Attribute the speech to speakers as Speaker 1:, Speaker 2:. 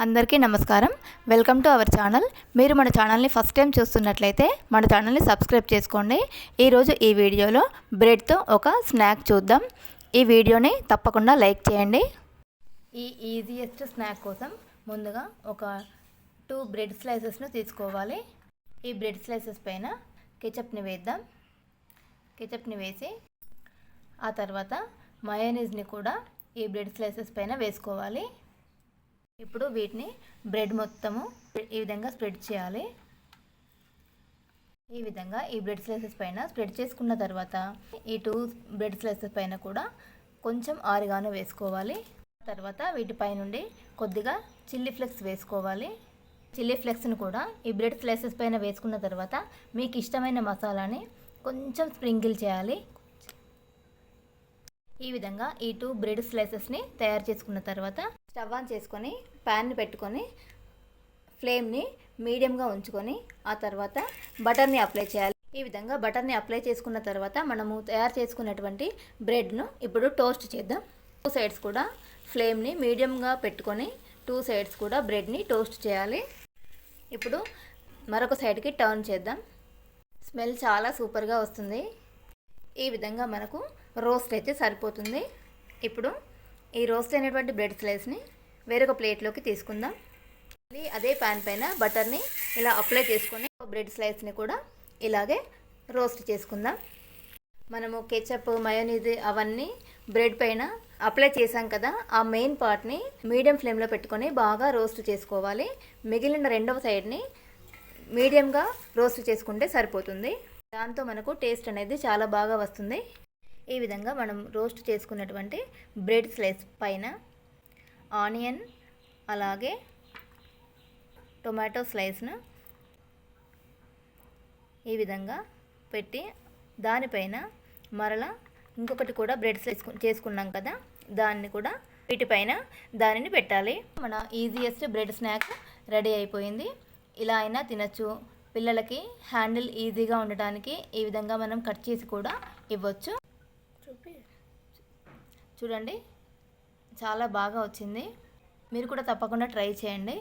Speaker 1: అందరికీ నమస్కారం. Welcome to our channel. మీరు మన ఛానల్ని ఫస్ట్ టైం చూస్తున్నట్లయితే మన ఛానల్ని సబ్స్క్రైబ్ చేసుకోండి. ఈరోజు ఈ వీడియోలో బ్రెడ్తో ఒక స్నాక్ చూద్దాం. ఈ వీడియోని తప్పకుండా లైక్ చేయండి. ఈ ఈజియెస్ట్ స్నాక్ కోసం ముందుగా ఒక టూ బ్రెడ్ స్లైసెస్ను తీసుకోవాలి. ఈ బ్రెడ్ స్లైసెస్ పైన కెచప్ని వేద్దాం. కెచప్ని వేసి ఆ తర్వాత మయోనీస్ని కూడా ఈ బ్రెడ్ స్లైసెస్ పైన వేసుకోవాలి. ఇప్పుడు వీటిని బ్రెడ్ మొత్తము ఈ విధంగా స్ప్రెడ్ చేయాలి. ఈ విధంగా ఈ బ్రెడ్ స్లైసెస్ పైన స్ప్రెడ్ చేసుకున్న తర్వాత ఈ టూ బ్రెడ్ స్లైసెస్ పైన కూడా కొంచెం ఆరిగాను వేసుకోవాలి. తర్వాత వీటిపై నుండి కొద్దిగా చిల్లీ ఫ్లెక్స్ వేసుకోవాలి. చిల్లీ ఫ్లెక్స్ని కూడా ఈ బ్రెడ్ స్లైసెస్ పైన వేసుకున్న తర్వాత మీకు ఇష్టమైన మసాలాని కొంచెం స్ప్రింకిల్ చేయాలి. ఈ విధంగా ఈ టూ బ్రెడ్ స్లైసెస్ని తయారు చేసుకున్న తర్వాత స్టవ్ ఆన్ చేసుకొని ప్యాన్ని పెట్టుకొని ఫ్లేమ్ని మీడియంగా ఉంచుకొని ఆ తర్వాత బటర్ని అప్లై చేయాలి. ఈ విధంగా బటర్ని అప్లై చేసుకున్న తర్వాత మనము తయారు చేసుకున్నటువంటి బ్రెడ్ను ఇప్పుడు టోస్ట్ చేద్దాం. టూ సైడ్స్ కూడా ఫ్లేమ్ని మీడియంగా పెట్టుకొని టూ సైడ్స్ కూడా బ్రెడ్ని టోస్ట్ చేయాలి. ఇప్పుడు మరొక సైడ్కి టర్న్ చేద్దాం. స్మెల్ చాలా సూపర్గా వస్తుంది. ఈ విధంగా మనకు రోస్ట్ అయితే సరిపోతుంది. ఇప్పుడు ఈ రోస్ట్ అయినటువంటి బ్రెడ్ స్లైస్ని వేరొక ప్లేట్లోకి తీసుకుందాం. మళ్ళీ అదే ప్యాన్ పైన బటర్ని ఇలా అప్లై చేసుకొని బ్రెడ్ స్లైస్ని కూడా ఇలాగే రోస్ట్ చేసుకుందాం. మనము కెచప్ మయోనీజ్ అవన్నీ బ్రెడ్ పైన అప్లై చేసాం కదా ఆ మెయిన్ పార్ట్ని మీడియం ఫ్లేమ్లో పెట్టుకొని బాగా రోస్ట్ చేసుకోవాలి. మిగిలిన రెండవ సైడ్ని మీడియంగా రోస్ట్ చేసుకుంటే సరిపోతుంది. దాంతో మనకు టేస్ట్ అనేది చాలా బాగా వస్తుంది. ఈ విధంగా మనం రోస్ట్ చేసుకున్నటువంటి బ్రెడ్ స్లైస్ పైన ఆనియన్ అలాగే టొమాటో స్లైస్ను ఈ విధంగా పెట్టి దానిపైన మరలా ఇంకొకటి కూడా బ్రెడ్ స్లైస్ చేసుకున్నాం కదా దాన్ని కూడా వీటిపైన దానిని పెట్టాలి. మన ఈజియెస్ట్ బ్రెడ్ స్నాక్ రెడీ అయిపోయింది. ఇలా అయినా తినచ్చు. పిల్లలకి హ్యాండిల్ ఈజీగా ఉండటానికి ఈ విధంగా మనం కట్ చేసి కూడా ఇవ్వచ్చు. చూడండి. చాలా బాగా వచ్చింది. మీరు కూడా తప్పకుండా ట్రై చేయండి.